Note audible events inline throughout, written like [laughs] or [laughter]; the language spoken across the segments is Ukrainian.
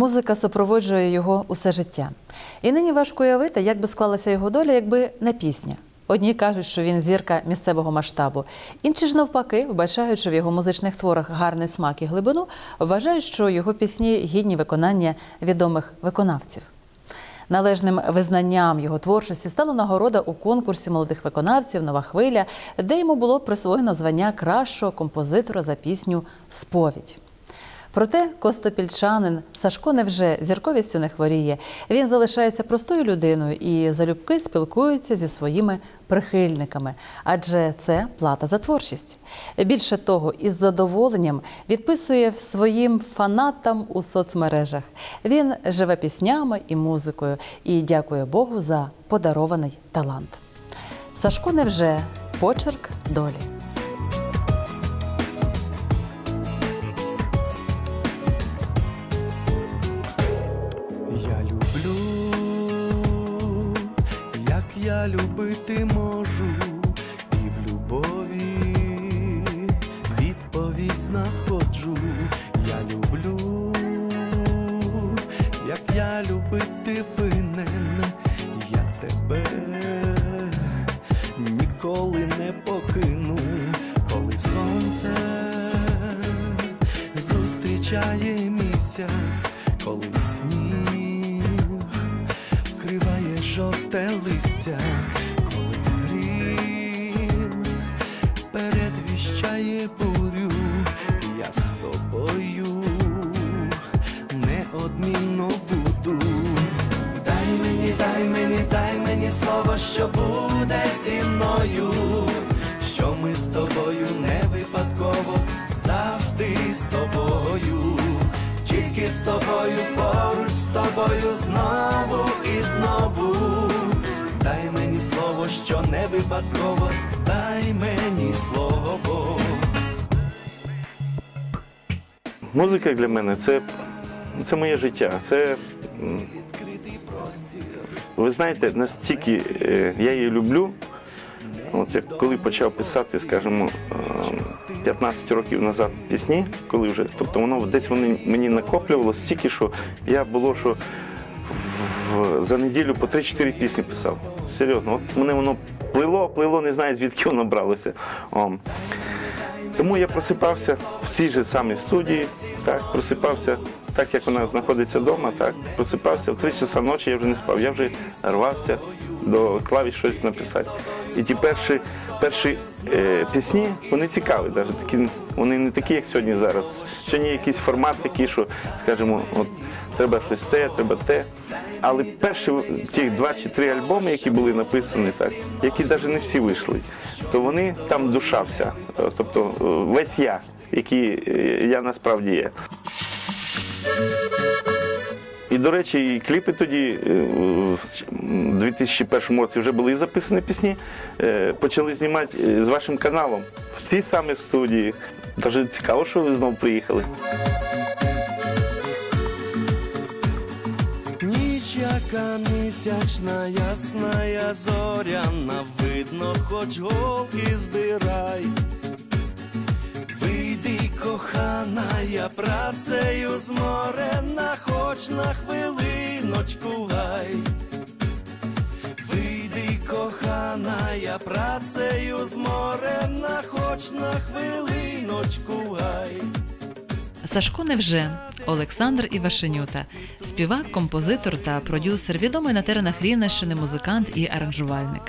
Музика супроводжує його усе життя. І нині важко уявити, як би склалася його доля, якби не пісня. Одні кажуть, що він зірка місцевого масштабу, інші ж навпаки, вбачаючи в його музичних творах гарний смак і глибину, вважають, що його пісні гідні виконання відомих виконавців. Належним визнанням його творчості стала нагорода у конкурсі молодих виконавців Нова хвиля, де йому було присвоєно звання кращого композитора за пісню Сповідь. Проте костопільчанин Сашко невже зірковістю не хворіє. Він залишається простою людиною і залюбки спілкується зі своїми прихильниками, адже це плата за творчість. Більше того, із задоволенням відписує своїм фанатам у соцмережах. Він живе піснями і музикою і дякує Богу за подарований талант. Сашко невже почерк долі. Я любити можу, тобою, поруч з тобою знову і знову. Дай мені слово, що не випадково, дай мені слово. Музика для мене це, це моє життя. Це, ви знаєте, настільки е, я її люблю. От як коли почав писати, скажімо, е, 15 років назад пісні, коли вже, тобто воно десь вони мені накоплювало стільки, що я було, що в, за неділю по 3-4 пісні писав. Серйозно, от мене воно плило, плило, не знаю звідки воно бралося. О. Тому я просипався в цій же самій студії, так, просипався, так як вона знаходиться вдома, так, просипався в 3 часа ночі я вже не спав, я вже рвався до клавіш щось написати. І ті перші, перші е, пісні, вони цікаві, навіть такі, вони не такі, як сьогодні зараз. Сьогодні якийсь формат такий, що, скажімо, от, треба щось те, треба те. Але перші ті два чи три альбоми, які були написані, так, які навіть не всі вийшли, то вони там душа вся, Е, тобто е, весь я, який е, я насправді є. І, до речі, і кліпи тоді е, в 2001 році вже були записані пісні. Е, Почали знімати е, з вашим каналом в цій самій студії. Дуже цікаво, що ви знову приїхали. Ніч, яка місячна, ясна, зоряна, видно, хоч голки збирай. Кохана, я працею зморена, хоч на хвилиночку гай. Вийди, кохана, я працею зморена, хоч на хвилиночку гай. Сашко невже Олександр Івашенюта, співак, композитор та продюсер, відомий на теренах Рівненщини, музикант і аранжувальник.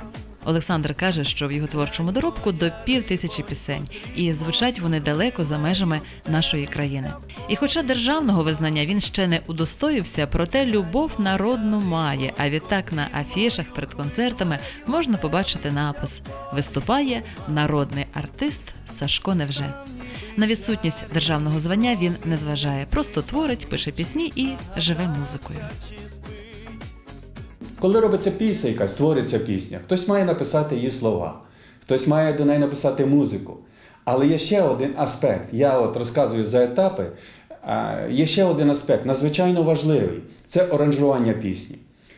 Олександр каже, що в його творчому доробку до пів тисячі пісень, і звучать вони далеко за межами нашої країни. І хоча державного визнання він ще не удостоївся, проте любов народну має. А відтак на афішах перед концертами можна побачити напис: виступає народний артист Сашко Невже. На відсутність державного звання він не зважає, просто творить, пише пісні і живе музикою. Коли робиться пісня, якась твориться пісня, хтось має написати її слова, хтось має до неї написати музику. Але є ще один аспект. Я от розказую за етапи. Є ще один аспект, надзвичайно важливий це оранжування пісні.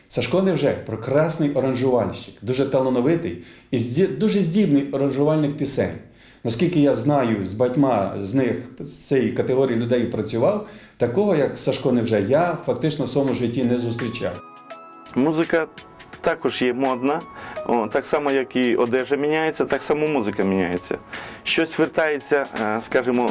Сашко Невже прекрасний оранжувальщик, дуже талановитий і дуже здібний оранжувальник пісень. Наскільки я знаю, з батьма з них з цієї категорії людей працював, такого як Сашко Невже я фактично в своєму житті не зустрічав. Музика також є модна, О, так само, як і одежа міняється, так само музика міняється. Щось вертається, е, скажімо,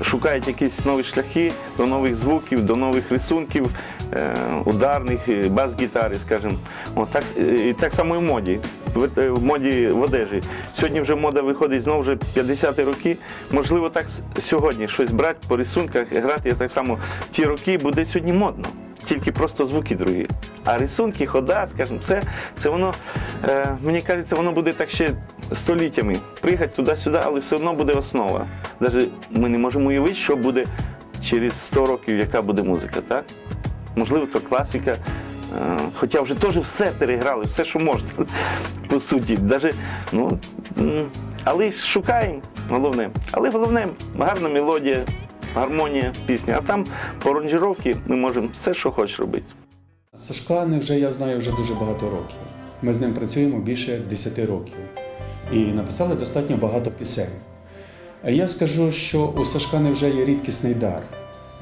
е, шукають якісь нові шляхи до нових звуків, до нових рисунків, е, ударних, бас-гітари, скажімо. О, так, і так само і в моді. В, моді в одежі. Сьогодні вже мода виходить знову вже 50-ті роки. Можливо, так сьогодні щось брати по рисунках, грати так само ті роки буде сьогодні модно тільки просто звуки другі. А рисунки, хода, скажімо, це, це воно, е, мені кажеться, воно буде так ще століттями. Пригати туди-сюди, але все одно буде основа. Навіть ми не можемо уявити, що буде через 100 років, яка буде музика, так? Можливо, то класика. Е, Хоча вже теж все переграли, все, що можна, [laughs] по суті. Даже, ну, але шукаємо, головне. Але головне гарна мелодія, гармонія пісні. А там по аранжировці ми можемо все, що хочеш робити. Сашка Невже я знаю вже дуже багато років. Ми з ним працюємо більше 10 років і написали достатньо багато пісень. Я скажу, що у Сашка Невже є рідкісний дар.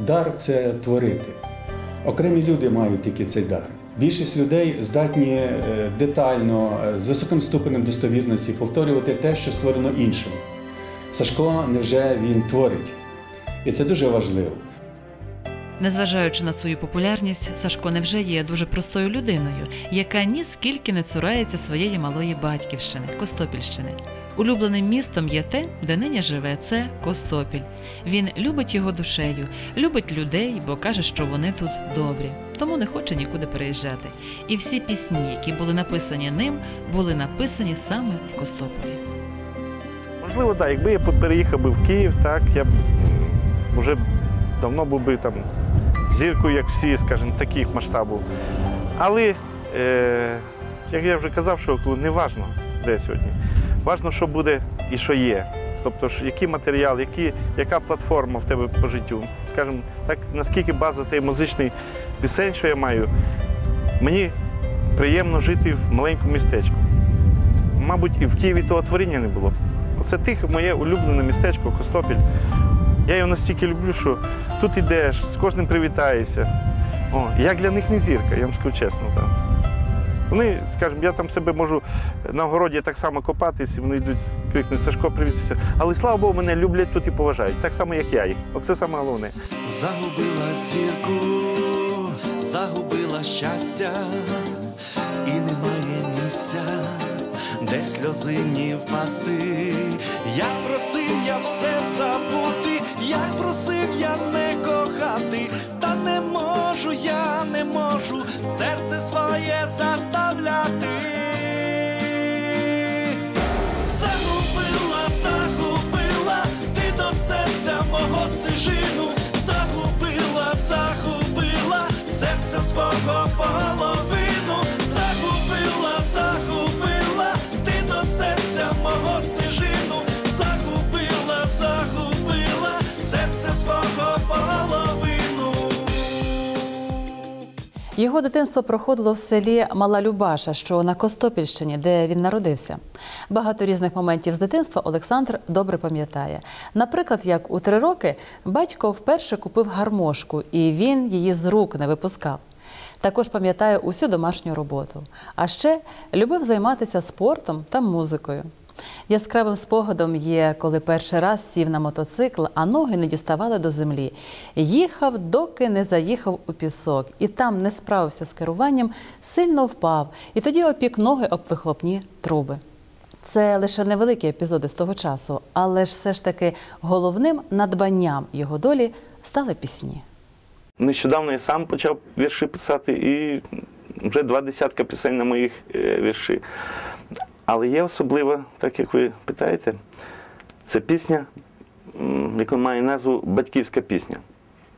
Дар це творити. Окремі люди мають тільки цей дар. Більшість людей здатні е, детально, е, з високим ступенем достовірності повторювати те, що створено іншим. Сашко невже він творить. І це дуже важливо. Незважаючи на свою популярність, Сашко невже є дуже простою людиною, яка ні скільки не цурається своєї малої батьківщини Костопільщини. Улюбленим містом є те, де нині живе це Костопіль. Він любить його душею, любить людей, бо каже, що вони тут добрі, тому не хоче нікуди переїжджати. І всі пісні, які були написані ним, були написані саме в Костополі. Можливо, так. Якби я переїхав би в Київ, так, я б вже давно був би там зіркою, як всі, скажімо, таких масштабів. Але, е, як я вже казав, що не важно, де сьогодні. Важно, що буде і що є. Тобто, який матеріал, які, яка платформа в тебе по життю. Скажімо, так, наскільки база тієї музичної пісень, що я маю, мені приємно жити в маленькому містечку. Мабуть, і в Києві того творіння не було. Оце тихе моє улюблене містечко Костопіль. Я його настільки люблю, що тут ідеш, з кожним привітаєшся. О, я для них не зірка, я вам скажу чесно. Там. Вони, скажімо, я там себе можу на городі так само копатись, і вони йдуть, крикнуть Сашко, привіт. все. Але слава Богу, мене люблять тут і поважають, так само, як я їх. Оце саме головне. Загубила зірку, загубила щастя, де сльозині впасти. Я просив я все забути, як просив я не кохати, та не можу, я не можу серце своє заставляти. Загубила, загубила, ти до серця мого стежину, загубила, загубила, серця свого половину, Його дитинство проходило в селі Мала Любаша, що на Костопільщині, де він народився. Багато різних моментів з дитинства Олександр добре пам'ятає. Наприклад, як у три роки батько вперше купив гармошку, і він її з рук не випускав. Також пам'ятає усю домашню роботу. А ще любив займатися спортом та музикою. Яскравим спогадом є, коли перший раз сів на мотоцикл, а ноги не діставали до землі. Їхав, доки не заїхав у пісок, і там не справився з керуванням, сильно впав, і тоді опік ноги об вихлопні труби. Це лише невеликі епізоди з того часу, але ж все ж таки головним надбанням його долі стали пісні. Нещодавно я сам почав вірші писати і вже два десятка пісень на моїх е, вірші. Але є особлива, так як ви питаєте, це пісня, яка має назву Батьківська пісня.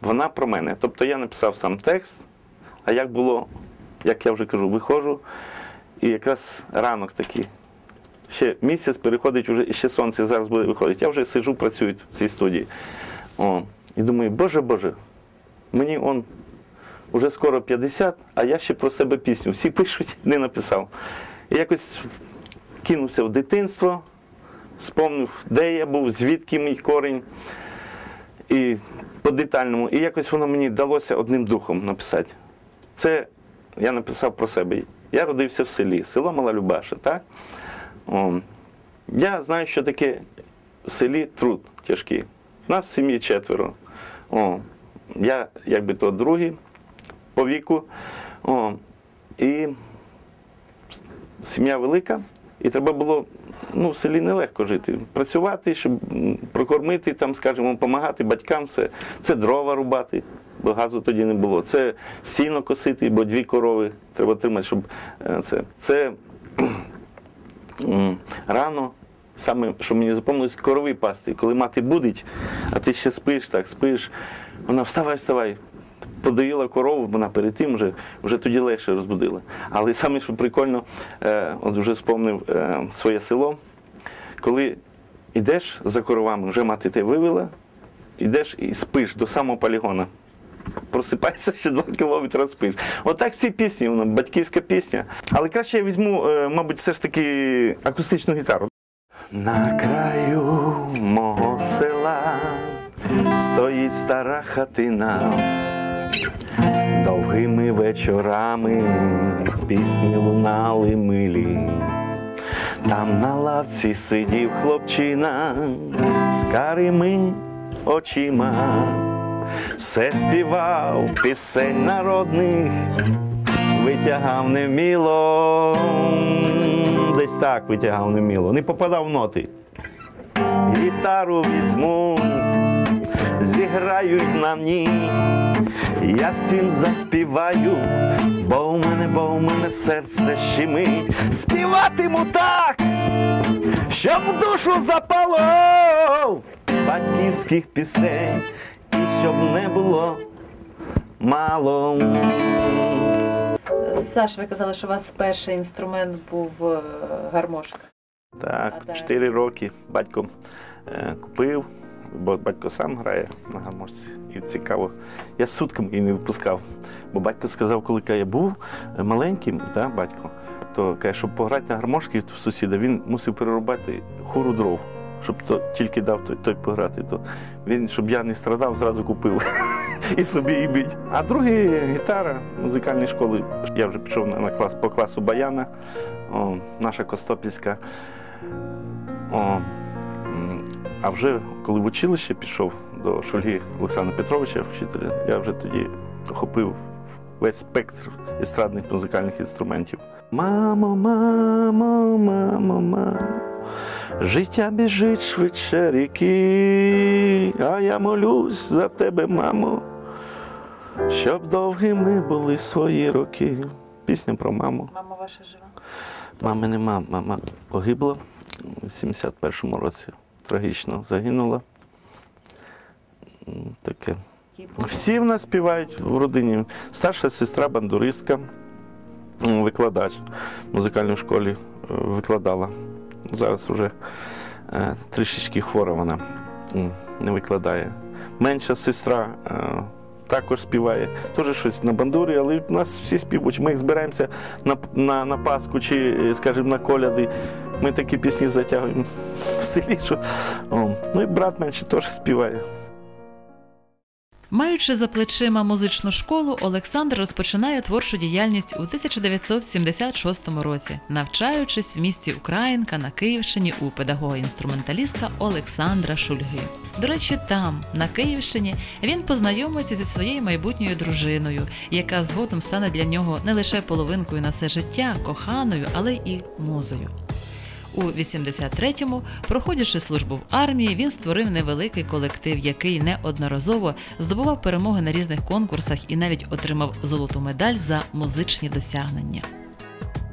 Вона про мене. Тобто я написав сам текст, а як було, як я вже кажу, виходжу, і якраз ранок такий. Ще місяць переходить, вже, ще сонце зараз буде виходити. Я вже сиджу, працюю в цій студії. О, і думаю, Боже Боже, мені он уже скоро 50, а я ще про себе пісню. Всі пишуть, не написав. І якось кинувся в дитинство, спомнив, де я був, звідки мій корінь. І по-детальному. І якось воно мені вдалося одним духом написати. Це я написав про себе. Я родився в селі, село Мала Любаша, так? О, я знаю, що таке в селі труд тяжкий. У нас в сім'ї четверо. О, я якби то другий по віку. О, і сім'я велика, і треба було ну, в селі нелегко жити. Працювати, щоб прокормити, там, скажімо, допомагати батькам, це, це дрова рубати, бо газу тоді не було. Це сіно косити, бо дві корови треба тримати, щоб е, це. Це рано. Саме, що мені запомнилось, корови пасти. Коли мати будить, а ти ще спиш, так спиш, вона вставай, вставай. Подоїла корову, вона перед тим вже, вже тоді легше розбудила. Але саме, що прикольно, е, от вже спомнив е, своє село, коли йдеш за коровами, вже мати те вивела, йдеш і спиш до самого полігона. Просипаєшся ще два кілометри спиш. Отак всі пісні, воно батьківська пісня. Але краще я візьму, е, мабуть, все ж таки акустичну гітару. На краю мого села стоїть стара хатина. Довгими вечорами пісні лунали милі. Там на лавці сидів хлопчина з карими очима, все співав пісень народних, витягав невміло, десь так витягав невміло, не попадав в ноти. Гітару візьму, зіграють на ній. Я всім заспіваю, бо у мене, бо у мене серце щемить. Співатиму так, щоб в душу запало батьківських пісень, і щоб не було мало. Саш, ви казали, що у вас перший інструмент був е, гармошка. Так, А 4 роки батько е, купив, бо батько сам грає на гармошці. І цікаво. Я сутками її не випускав. Бо батько сказав, коли я був маленьким, да, батько, то каже, щоб пограти на гармошці в сусіда, він мусив перерубати хору дров. Щоб то тільки дав той, той пограти, то він, щоб я не страдав, зразу купив [laughs] і собі і бить. А другий гітара музикальної школи. Я вже пішов на, клас по класу Баяна, о, наша Костопільська. О, а вже коли в училище пішов до Шульги Олександра Петровича, вчителя, я вже тоді охопив весь спектр естрадних музикальних інструментів. Мамо, мамо, мамо, мамо, життя біжить швидше ріки, а я молюсь за тебе, мамо, щоб довгими були свої роки. Пісня про маму. Мама ваша жива? Мами нема, мама погибла у 71-му році. Трагічно загинула. Таке. Всі в нас співають в родині. Старша сестра бандуристка, викладач в музикальній школі е, викладала. Зараз вже е, трішечки хвора вона не викладає. Менша сестра е, також співає, теж щось на бандурі, але в нас всі співають. Ми як збираємося на, на, на Пасху чи, скажімо, на коляди. Ми такі пісні затягуємо в селі. Що, о. Ну і брат менший теж співає. Маючи за плечима музичну школу, Олександр розпочинає творчу діяльність у 1976 році, навчаючись в місті Українка на Київщині у педагога-інструменталіста Олександра Шульги. До речі, там, на Київщині, він познайомиться зі своєю майбутньою дружиною, яка згодом стане для нього не лише половинкою на все життя, коханою, але і музою. У 83-му, проходячи службу в армії, він створив невеликий колектив, який неодноразово здобував перемоги на різних конкурсах і навіть отримав золоту медаль за музичні досягнення.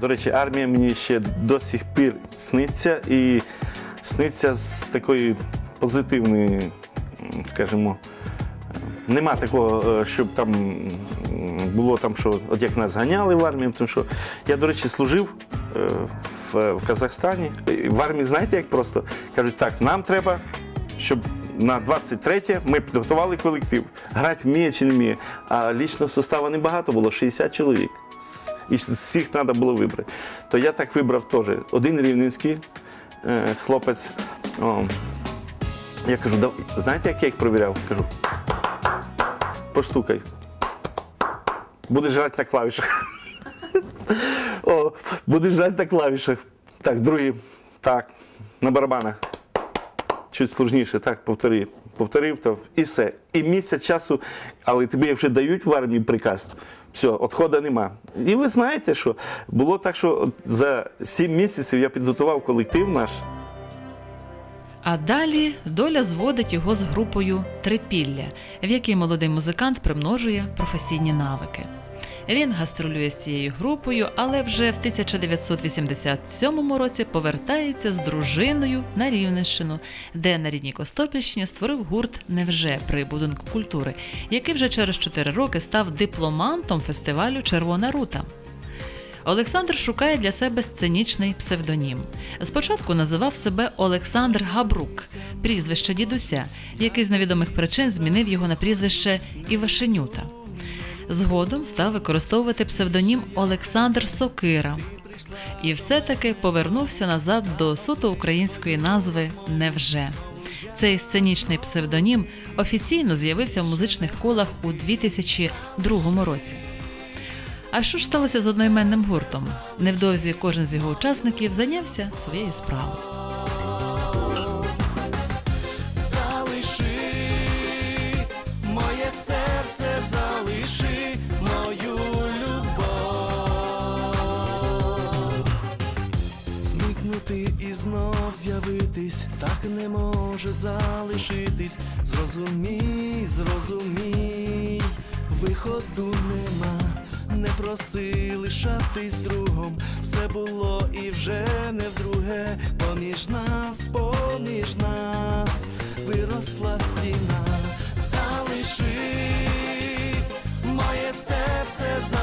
До речі, армія мені ще до сих пір сниться і сниться з такої позитивної, скажімо, нема такого, е, щоб там було там, що от як нас ганяли в армію, тому що я, до речі, служив в, в Казахстані. В армії, знаєте, як просто кажуть, так, нам треба, щоб на 23 ми підготували колектив. Грати вміє чи не вміє. А лічного составу небагато було, 60 чоловік. І всіх треба було вибрати. То я так вибрав теж один рівненський, е, хлопець. О, я кажу, «Да- знаєте, як я їх провіряв? Кажу, поштукай. Будеш грати на клавішах. О, будеш грати на клавішах. Так, другий. Так, на барабанах. Чуть сложніше, так, повтори. Повторив то і все. І місяць часу, але тобі вже дають в армії приказ. Все, відходу нема. І ви знаєте, що було так, що за сім місяців я підготував колектив наш. А далі доля зводить його з групою Трипілля, в якій молодий музикант примножує професійні навики. Він гастролює з цією групою, але вже в 1987 році повертається з дружиною на Рівненщину, де на рідній Костопільщині створив гурт Невже при будинку культури, який вже через 4 роки став дипломантом фестивалю Червона рута. Олександр шукає для себе сценічний псевдонім. Спочатку називав себе Олександр Габрук, прізвище дідуся, який з невідомих причин змінив його на прізвище Івашенюта. Згодом став використовувати псевдонім Олександр Сокира. І все-таки повернувся назад до суто української назви Невже. Цей сценічний псевдонім офіційно з'явився в музичних колах у 2002 році. А що ж сталося з одноіменним гуртом? Невдовзі кожен з його учасників зайнявся своєю справою. Зникнути і знов з'явитись, так не може залишитись. Зрозумій, зрозумій, виходу нема. Не проси лишатись другом, все було і вже не вдруге. Поміж нас, поміж нас виросла стіна. Залиши моє серце,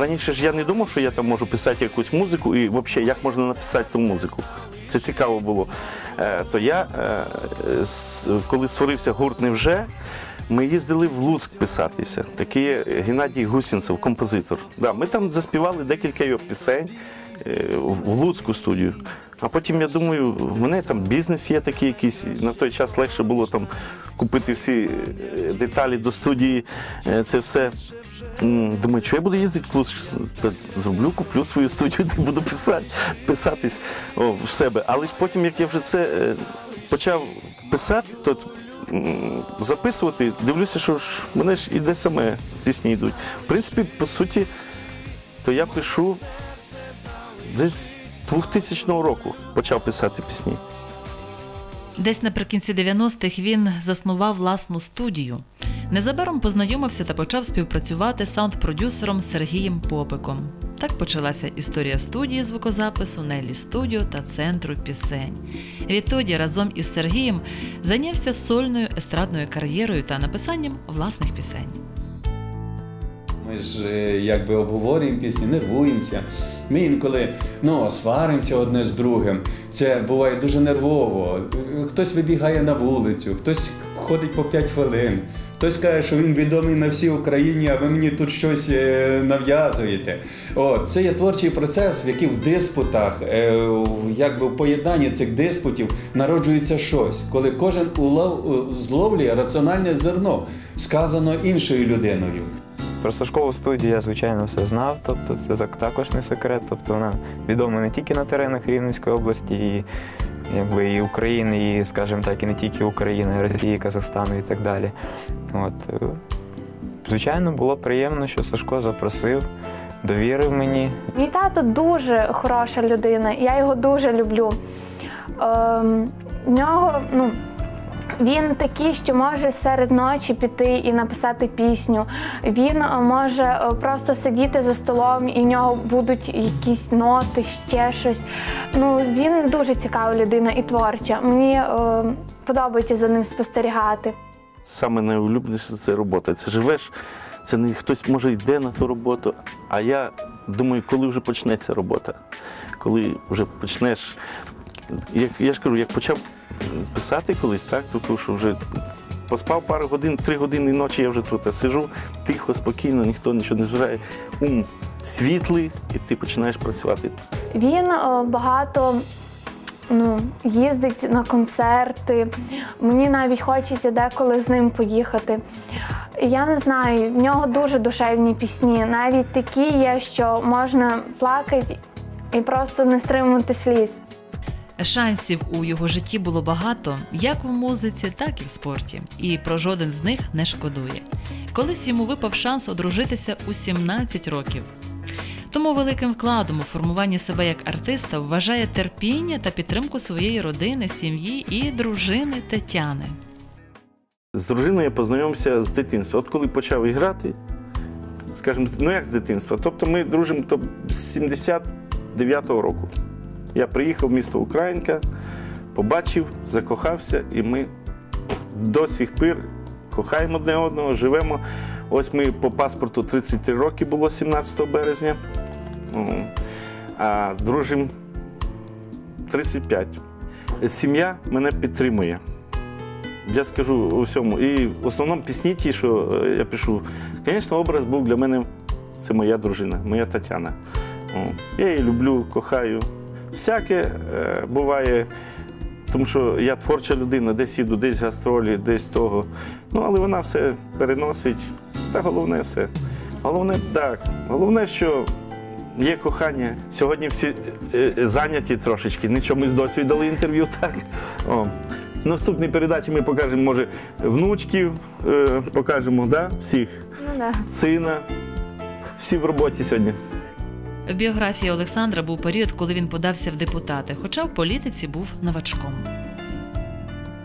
Раніше ж я не думав, що я там можу писати якусь музику і взагалі як можна написати ту музику. Це цікаво було. Е, То я, е, коли створився гурт Невже, ми їздили в Луцьк писатися. Такий Геннадій Гусінцев, композитор. Да, ми там заспівали декілька його пісень е, в Луцьку студію. А потім я думаю, в мене там бізнес є такий якийсь. На той час легше було там купити всі деталі до студії, це все. Думаю, що я буду їздити? Та Зроблю, куплю свою студію, де буду писати, писатись о, в себе. Але потім, як я вже це е, почав писати, то записувати, дивлюся, що ж мене ж іде саме пісні йдуть. В принципі, по суті, то я пишу десь 2000 року почав писати пісні. Десь наприкінці 90-х він заснував власну студію. Незабаром познайомився та почав співпрацювати з саунд-продюсером Сергієм Попиком. Так почалася історія студії звукозапису Нелі Студіо та центру пісень. Відтоді разом із Сергієм зайнявся сольною естрадною кар'єрою та написанням власних пісень. Ми ж е, якби обговорюємо пісні, нервуємося. Ми інколи ну, сваримося одне з другим. Це буває дуже нервово. Хтось вибігає на вулицю, хтось ходить по 5 хвилин, хтось каже, що він відомий на всій Україні, а ви мені тут щось е, нав'язуєте. О, це є творчий процес, в який в диспутах, е, якби в поєднанні цих диспутів народжується щось, коли кожен улов, зловлює раціональне зерно, сказано іншою людиною. Про Сашкову студію я, звичайно, все знав, тобто це також не секрет. Тобто вона відома не тільки на теренах Рівненської області, і, якби, і України, і, скажімо так, і не тільки України, і Росії, Казахстану і так далі. От. е, Звичайно, було приємно, що Сашко запросив, довірив мені. Мій тато дуже хороша людина, я його дуже люблю. Е, в нього, ну, він такий, що може серед ночі піти і написати пісню. Він е, може е, просто сидіти за столом, і в нього будуть якісь ноти, ще щось. Ну, він дуже цікава людина і творча. Мені е, подобається за ним спостерігати. Саме найулюбленіше це робота. Це живеш, це не хтось може йде на ту роботу. А я думаю, коли вже почнеться робота, коли вже почнеш. Як, я ж кажу, як почав писати колись, так, то кажу, що вже поспав пару годин, три години ночі я вже тут сижу, тихо, спокійно, ніхто нічого не зважає. Ум світлий, і ти починаєш працювати. Він е, багато ну, їздить на концерти. Мені навіть хочеться деколи з ним поїхати. Я не знаю, в нього дуже душевні пісні. Навіть такі є, що можна плакати і просто не стримувати сліз. Шансів у його житті було багато, як в музиці, так і в спорті. І про жоден з них не шкодує. Колись йому випав шанс одружитися у 17 років. Тому великим вкладом у формуванні себе як артиста вважає терпіння та підтримку своєї родини, сім'ї і дружини Тетяни. З дружиною я познайомився з дитинства. От коли почав іграти, скажімо, ну як з дитинства, тобто ми дружимо з 79-го року. Я приїхав в місто Українка, побачив, закохався, і ми до сих пір кохаємо одне одного, живемо. Ось ми по паспорту 33 роки було 17 березня, а дружимо 35. Сім'я мене підтримує. Я скажу у всьому. І в основному пісні ті, що е, я пишу, звісно, образ був для мене це моя дружина, моя Тетяна. Я її люблю, кохаю. Всяке е, буває, тому що я творча людина, десь їду, десь гастролі, десь того. Ну, але вона все переносить. Та головне все. Головне так. Головне, що є кохання. Сьогодні всі е, е, зайняті трошечки. Нічого ми з доцею дали інтерв'ю. [laughs] Так. О. Наступній передачі ми покажемо, може, внучків, покажемо, да? всіх, Ну, да. сина. Всі в роботі сьогодні. В біографії Олександра був період, коли він подався в депутати, хоча в політиці був новачком.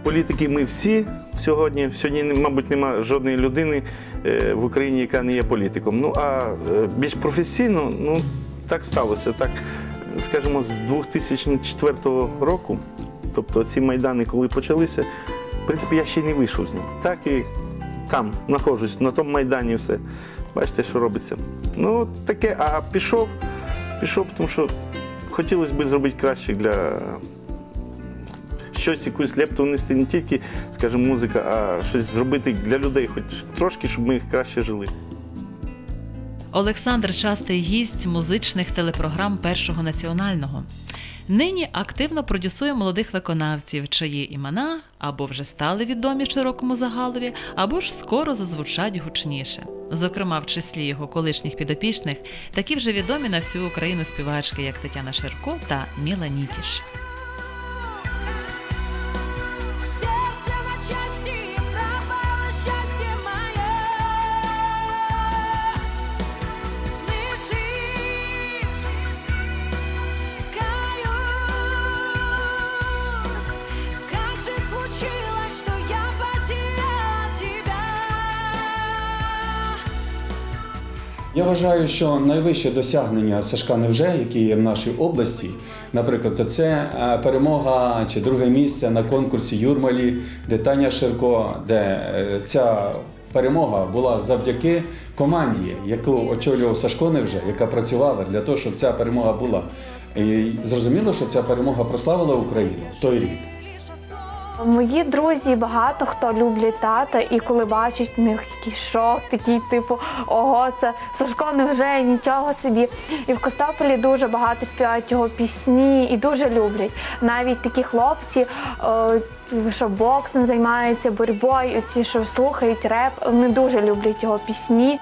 Політики ми всі сьогодні. Сьогодні, мабуть, нема жодної людини е, в Україні, яка не є політиком. Ну а е, більш професійно, ну так сталося. Так, скажімо, з 2004 року, тобто ці майдани, коли почалися, в принципі, я ще не вийшов з них. Так і там знаходжусь, на тому майдані все. Бачите, що робиться. Ну, таке, а пішов, пішов, тому що хотілося б зробити краще для щось, якусь лепту внести не тільки, скажімо, музика, а щось зробити для людей, хоч трошки, щоб ми їх краще жили. Олександр частий гість музичних телепрограм Першого національного. Нині активно продюсує молодих виконавців, чиї імена або вже стали відомі широкому загалові, або ж скоро зазвучать гучніше. Зокрема, в числі його колишніх підопічних такі вже відомі на всю Україну співачки, як Тетяна Ширко та Міла Нітіш. Я вважаю, що найвище досягнення Сашка Невже, який є в нашій області, наприклад, це е, перемога чи друге місце на конкурсі Юрмалі, де Таня Ширко, де е, ця перемога була завдяки команді, яку очолював Сашко Невже, яка працювала для того, щоб ця перемога була. І зрозуміло, що ця перемога прославила Україну той рік. Мої друзі багато хто люблять тата, і коли бачать в них якийсь шок, такий типу ого, це Сашко невже нічого собі. І в Костополі дуже багато співають його пісні і дуже люблять. Навіть такі хлопці, е, що боксом займаються, боротьбою, ці, що слухають реп, вони дуже люблять його пісні.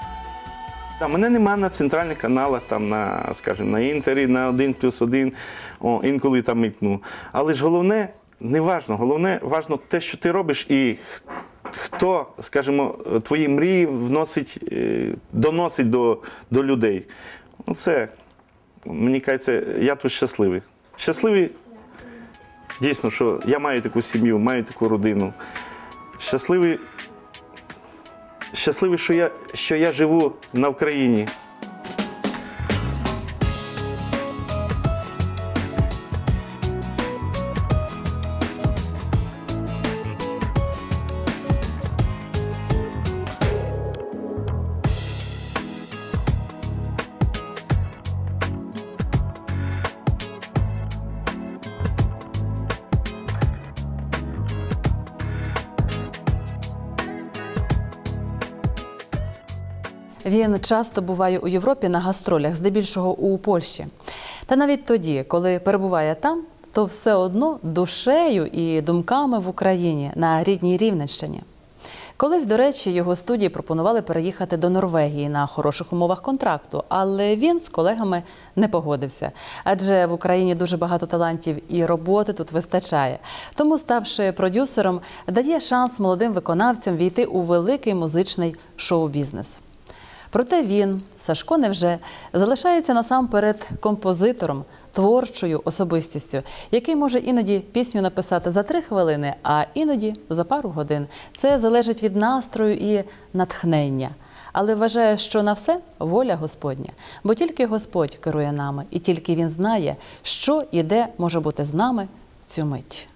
Та, мене нема на центральних каналах, там на, скажімо, на інтері, на 1 плюс 1, о, інколи там мікну. Але ж головне, не важно, головне важно те, що ти робиш, і хто, скажімо, твої мрії вносить, е, доносить до, до людей. Ну, це, мені кажеться, я тут щасливий. Щасливий, дійсно, що я маю таку сім'ю, маю таку родину. Щасливий щасливий, що я, що я живу на Україні. Він часто буває у Європі на гастролях, здебільшого у Польщі. Та навіть тоді, коли перебуває там, то все одно душею і думками в Україні на рідній Рівненщині. Колись, до речі, його студії пропонували переїхати до Норвегії на хороших умовах контракту, але він з колегами не погодився. Адже в Україні дуже багато талантів і роботи тут вистачає. Тому, ставши продюсером, дає шанс молодим виконавцям війти у великий музичний шоу-бізнес. Проте він, Сашко Невже, залишається насамперед композитором, творчою особистістю, який може іноді пісню написати за три хвилини, а іноді за пару годин. Це залежить від настрою і натхнення. Але вважає, що на все воля Господня, бо тільки Господь керує нами, і тільки Він знає, що і де може бути з нами цю мить.